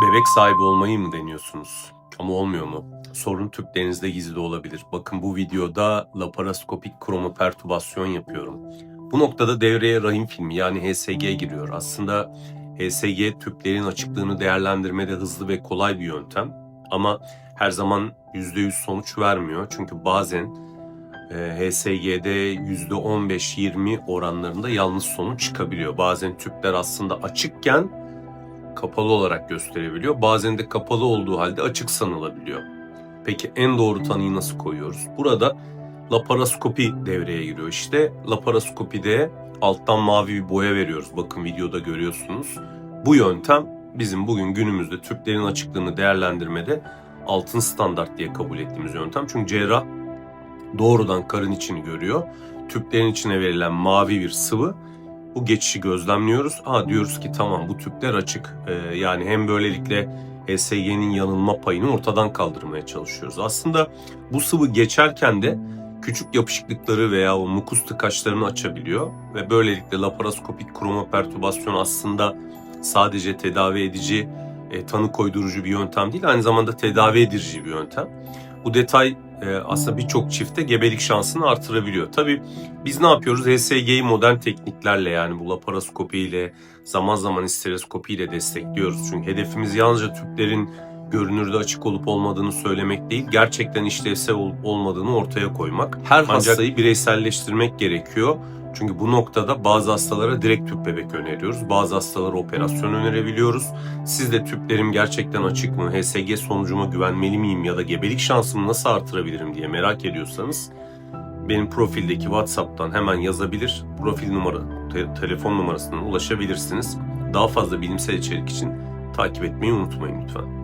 Bebek sahibi olmayı mı deniyorsunuz? Ama olmuyor mu? Sorun tüplerinizde gizli olabilir. Bakın bu videoda laparoskopik kromopertübasyon yapıyorum. Bu noktada devreye rahim filmi yani HSG giriyor. Aslında HSG tüplerin açıklığını değerlendirmede hızlı ve kolay bir yöntem. Ama her zaman %100 sonuç vermiyor. Çünkü bazen e, HSG'de %15-20 oranlarında yanlış sonuç çıkabiliyor. Bazen tüpler aslında açıkken kapalı olarak gösterebiliyor. Bazen de kapalı olduğu halde açık sanılabiliyor. Peki en doğru tanıyı nasıl koyuyoruz? Burada laparoskopi devreye giriyor işte. Laparoskopide alttan mavi bir boya veriyoruz. Bakın videoda görüyorsunuz. Bu yöntem bizim bugün günümüzde tüplerin açıklığını değerlendirmede altın standart diye kabul ettiğimiz yöntem. Çünkü cerrah doğrudan karın içini görüyor. Tüplerin içine verilen mavi bir sıvı bu geçişi gözlemliyoruz. Ha diyoruz ki tamam bu tüpler açık. Ee, yani hem böylelikle HSG'nin yanılma payını ortadan kaldırmaya çalışıyoruz. Aslında bu sıvı geçerken de küçük yapışıklıkları veya o mukus tıkaçlarını açabiliyor ve böylelikle laparoskopik kromopertübasyon aslında sadece tedavi edici, e, tanı koydurucu bir yöntem değil, aynı zamanda tedavi edici bir yöntem. Bu detay e, aslında birçok çifte gebelik şansını artırabiliyor. Tabii biz ne yapıyoruz? HSG'yi modern tekniklerle yani bu laparoskopi ile zaman zaman histeroskopi ile destekliyoruz. Çünkü hedefimiz yalnızca tüplerin görünürde açık olup olmadığını söylemek değil, gerçekten işlevsel olup olmadığını ortaya koymak. Her hastayı bireyselleştirmek gerekiyor. Çünkü bu noktada bazı hastalara direkt tüp bebek öneriyoruz. Bazı hastalara operasyon önerebiliyoruz. Siz de tüplerim gerçekten açık mı, HSG sonucuma güvenmeli miyim ya da gebelik şansımı nasıl artırabilirim diye merak ediyorsanız benim profildeki WhatsApp'tan hemen yazabilir. Profil numara, te- telefon numarasından ulaşabilirsiniz. Daha fazla bilimsel içerik için takip etmeyi unutmayın lütfen.